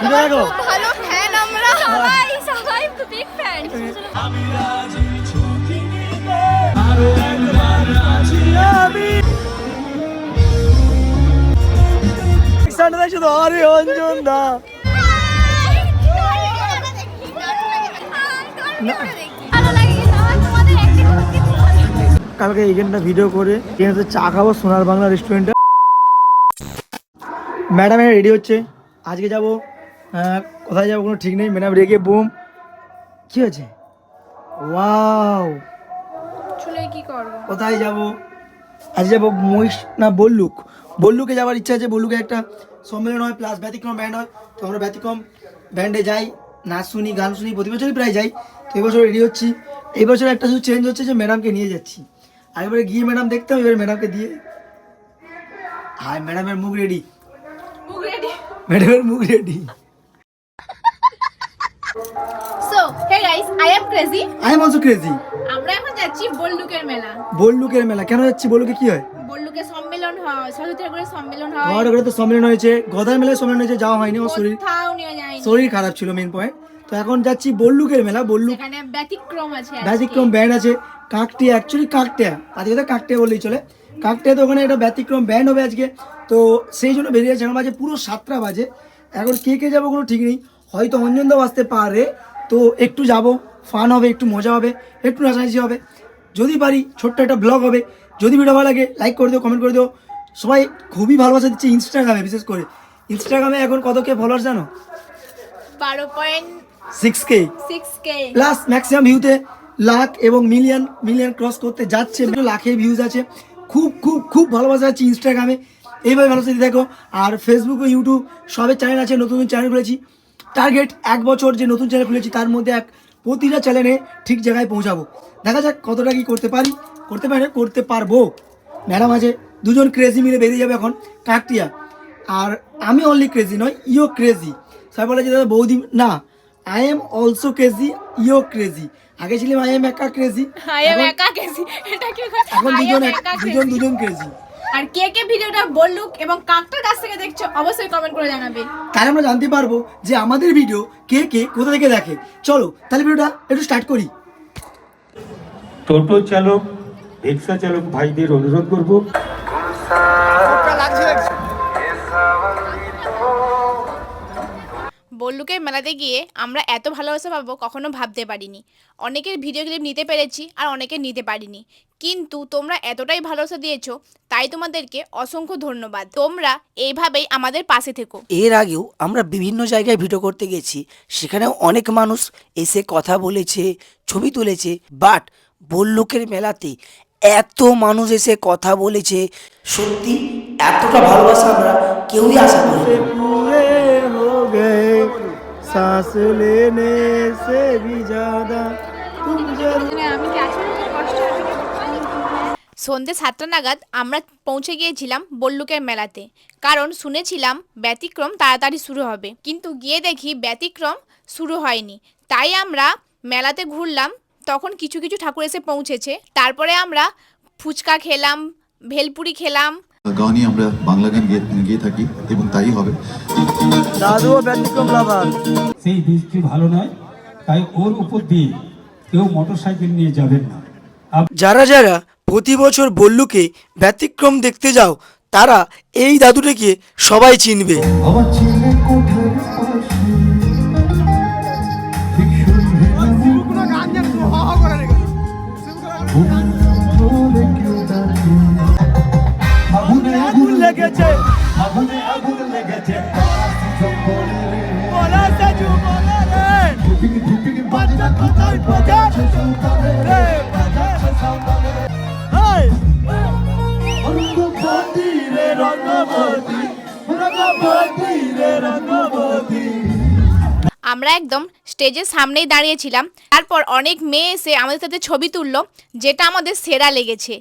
Video দেখো ভালো fan আমরা সবাই সবাই বিগ ফ্যান সামনে দেখছ তো আরে অঞ্জন লাগে। কালকে এইখানটা ভিডিও করে এখানে চা খাব সোনার বাংলা রেস্টুরেন্টে ম্যাডাম এখানে রেডি হচ্ছে। আজকে যাব কোথায় যাব কোনো ঠিক নেই ম্যাডাম রেগে বুম। কি হয়েছে? ওয়াও। চুলে কি করব? কোথায় যাব? আজ যাব মহিষ না বল্লুক। বল্লুকে যাওয়ার ইচ্ছা আছে বল্লুকে একটা সম্মেলন হয় প্লাস ব্যতিক্রম ব্যান্ড হয়। তো আমরা ব্যতিক্রম ব্যান্ডে যাই নাচ শুনি গান শুনি প্রতি বছরই প্রায় যাই। তো এবছর রেডি হচ্ছি। এই বছর একটা শুধু চেঞ্জ হচ্ছে যে ম্যাডামকে নিয়ে যাচ্ছি। আর এবারে গিয়ে ম্যাডাম দেখতাম এবারে ম্যাডামকে দিয়ে। হাই ম্যাডামের মুখ রেডি মুখ রেডি ম্যাডামের মুখ ready hey guys I am crazy I am also crazy আমরা এখন যাচ্ছি বল্লুকের মেলা। বল্লুকের মেলা। কেন যাচ্ছি বল্লুকে? কি হয়? সম্মেলন হয় সরস্বতী ঠাকুরের সম্মেলন হয়। আমার ওখানে তো সম্মেলন হয়েছে। গদার মেলায় সম্মেলন হয়েছে যাওয়া হয়নি আমার শরীর। শরীর খারাপ ছিল মেন পয়েন্ট তো এখন যাচ্ছি বল্লুকের মেলা। বল্লুক এখানে ব্যতিক্রম আছে ব্যতিক্রম ব্যান্ড আছে। কাকটিয়া অ্যাকচুয়ালি কাকটিয়া। আজকে তো কাকটিয়া বললেই চলে। কাকটিয়া তো ওখানে একটা ব্যতিক্রম ব্যান্ড হবে আজকে। তো সেই জন্য বেরিয়ে যাচ্ছে। এখন বাজে পুরো সাতটা বাজে। এখন কে কে যাব কোনো ঠিক নেই। হয়তো অঞ্জন দাও আসতে পারে। তো একটু যাব ফান হবে একটু মজা হবে একটু নাচানাচি হবে। যদি পারি ছোট্ট একটা ব্লগ হবে। যদি ভিডিও ভালো লাগে লাইক করে দিও কমেন্ট করে দিও। সবাই খুবই ভালোবাসা দিচ্ছে ইনস্টাগ্রামে বিশেষ করে। ইনস্টাগ্রামে এখন কত কে ফলোয়ার্স জানো? বারো point six K six K plus maximum ভিউতে লাখ এবং মিলিয়ন মিলিয়ন ক্রস করতে যাচ্ছে। লাখে ভিউজ আছে। খুব খুব খুব ভালোবাসা আছে ইনস্টাগ্রামে এইভাবে ভালোবাসা দিয়ে দেখো আর ফেসবুক ও ইউটিউব সবের চ্যানেল আছে নতুন নতুন চ্যানেল খুলেছি। টার্গেট এক বছর যে নতুন চ্যানেল খুলেছি তার মধ্যে এক প্রতিটা চ্যানেলে ঠিক জায়গায় পৌঁছাবো। দেখা যাক কতটা কি করতে পারি করতে পারে করতে পারব। ম্যাডাম আছে দুজন ক্রেজি মিলে বেরিয়ে যাবে এখন কাকটিয়া। আর আমি অনলি ক্রেজি নয় ইও ক্রেজি সবাই বলে যে দাদা বৌদি না I am also crazy yo crazy আগে ছিলাম আই এম একা ক্রেজি আই এম একা কেসি এটা কি কথা? এখন দুজন দুজন দুজন ক্রেজি আর কে কে ভিডিওটা বললুক এবং কাকটার কাছ থেকে দেখছ অবশ্যই কমেন্ট করে জানাবে। তাহলে আমরা জানতে পারব যে আমাদের ভিডিও কে কে কোথা থেকে দেখে। চলো তাহলে ভিডিওটা একটু স্টার্ট করি। টোটো চালক রিক্সা চালক ভাইদের অনুরোধ করব। বল্লুকের মেলাতে গিয়ে আমরা এত ভালোবাসা পাবো কখনো ভাবতে পারিনি। অনেকের ভিডিও ক্লিপ নিতে পেরেছি আর অনেকের নিতে পারিনি। কিন্তু তোমরা এতটাই ভালোবাসা দিয়েছ তাই তোমাদেরকে অসংখ্য ধন্যবাদ। তোমরা এইভাবেই আমাদের পাশে থেকো। এর আগেও আমরা বিভিন্ন জায়গায় ভিডিও করতে গেছি সেখানেও অনেক মানুষ এসে কথা বলেছে ছবি তুলেছে বাট বল্লুকের মেলাতে এত মানুষ এসে কথা বলেছে সত্যি এতটা ভালোবাসা আমরা কেউই আশা করি सांस लेने से भी ज्यादा तुम जरूर সন্ধ্যে সাতটা নাগাদ আমরা পৌঁছে গিয়েছিলাম বল্লুকের মেলাতে কারণ শুনেছিলাম ব্যতিক্রম তাড়াতাড়ি শুরু হবে কিন্তু গিয়ে দেখি ব্যতিক্রম শুরু হয়নি তাই আমরা মেলাতে ঘুরলাম তখন কিছু কিছু ঠাকুর এসে পৌঁছেছে তারপরে আমরা ফুচকা খেলাম ভেলপুরি খেলাম গানই আমরা বাংলা গান গেয়ে থাকি এবং তাই হবে। দাদু ব্যতিক্রম লাভার। সেই বৃষ্টি ভালো নয় তাই ওর উপর দিয়ে কেউ মোটর সাইকেল নিয়ে যাবেন না। যারা যারা প্রতি বছর বল্লুকে ব্যতিক্রম দেখতে যাও তারা এই দাদুটাকে সবাই চিনবে। লেগেছে। আগুনে আগুন লেগেছে। ঢুপিক ঢুপিক বাজনা কোথায় বাজাচ্ছে সন্তানে রঙ্গবতী রে রঙ্গবতী রঙ্গবতী রে রঙ্গবতী। আমরা একদম স্টেজের সামনেই দাঁড়িয়েছিলাম। তারপর অনেক মেয়ে এসে আমাদের সাথে ছবি তুললো যেটা আমাদের সেরা লেগেছে।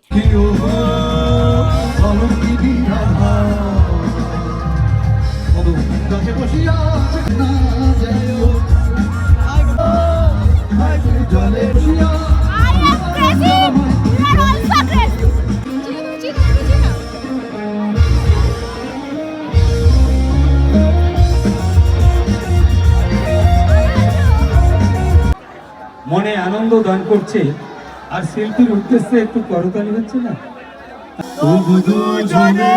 দান করছে। আর শিল্পীর উদ্দেশ্যে একটু করতালি হচ্ছে না? তবু দুজনে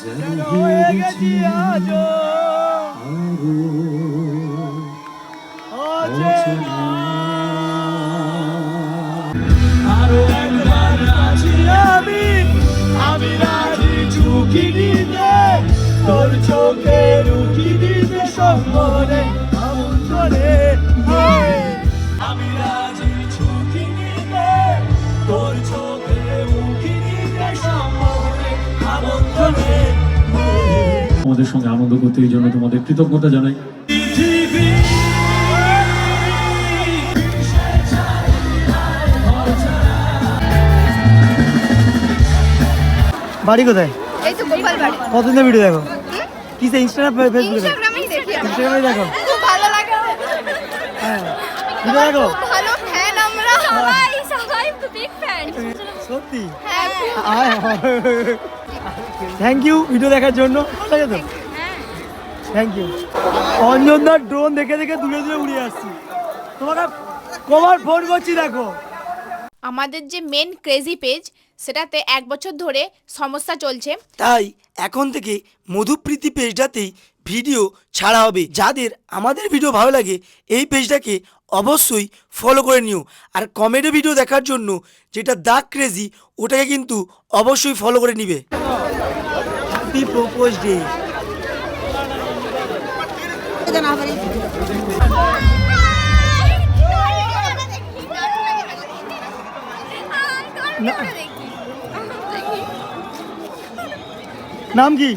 যেন গেছি আরও একবার আছি আমি আমি রাজি ঝুঁকি দিতে তোর চোখে রুকি দিতে সম্বরে আমন্ত্রণে আমি রাজি ঝুঁকি দিতে তোর চোখে রুকি দিতে সম্বরে আমন্ত্রণে। আমাদের সঙ্গে আনন্দ করতে এই জন্য তোমাদের কৃতজ্ঞতা জানাই। বাড়ি কোথায়? এই তো গোপাল বাড়ি। কতদিন ভিডিও দেখো? কিসে? ইনস্টাগ্রাম ফেসবুকে। ইনস্টাগ্রামে দেখো খুব ভালো লাগে হ্যাঁ ভিডিও দেখো খুব ভালো ফ্যান আমরা সবাই সবাই বিগ ফ্যান সত্যি? হ্যাঁ। থ্যাংক ইউ ভিডিও দেখার জন্য। তো? থ্যাংক ইউ অঞ্জনদার ড্রোন দেখে দেখে দূরে দূরে উড়ে আসছি। তোমাকে কবার ফোন করছি দেখো। আমাদের যে মেন ক্রেজি পেজ সেটাতে এক বছর ধরে সমস্যা চলছে। তাই এখন থেকে মধুপ্রীতি পেজটাতেই ভিডিও ছাড়া হবে। যাদের আমাদের ভিডিও ভালো লাগে এই পেজটাকে অবশ্যই ফলো করে নিও। আর কমেডি ভিডিও দেখার জন্য যেটা দাগ ক্রেজি ওটাকে কিন্তু অবশ্যই ফলো করে নিবে। হ্যাপি প্রপোজ ডে নাম কি?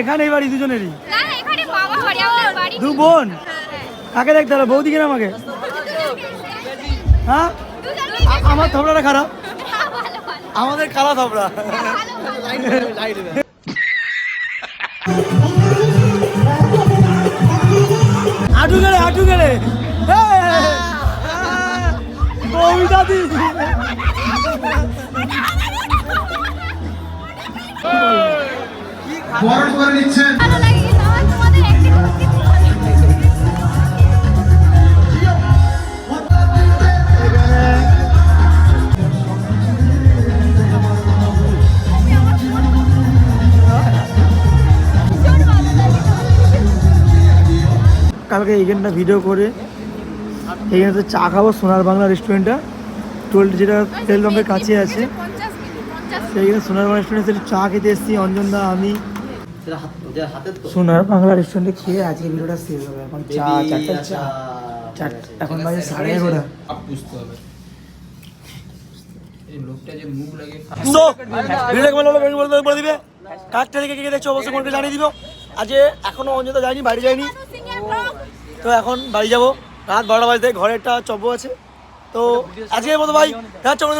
এখানে এই বাড়ি দুজনেরই? না না এখানে বাবা বাড়ি আমাদের বাড়ি। দু বোন? কাকে দেখতে হবে বৌদিকে না আমাকে? হ্যাঁ? আমার থবড়াটা খারাপ। আমাদের কালা থবড়া হাঁটু গেলে হাঁটু গেলে। কবিতা দি বরণ করে নিচ্ছেন। কালকে এইখানটা ভিডিও করে এইখানে চা খাব সোনার বাংলা রেস্টুরেন্টটা টোল যেটা তেল পাম্পের কাছে আছে। সেইখানে সোনার বাংলা রেস্টুরেন্টে চা খেতে এসেছি অঞ্জনদা আমি। সোনার বাংলা রেস্টুরেন্টে খেয়ে আজকে ভিডিওটা শেষ হবে। এখন চা চারটা চা। চার এখন বাজে সাড়ে এগারোটা। তো ভিডিও কেমন হলো করে দিবে কাজটা থেকে কে দেখছ অবশ্যই জানিয়ে দিব। আজকে এখনও অঞ্জনদা যায়নি বাড়ি যায়নি। তো এখন বাড়ি যাব। রাত বারোটা বাজতে, ঘরে একটা চব্য আছে। তো আজকের মতো ভাই হ্যাঁ চব্য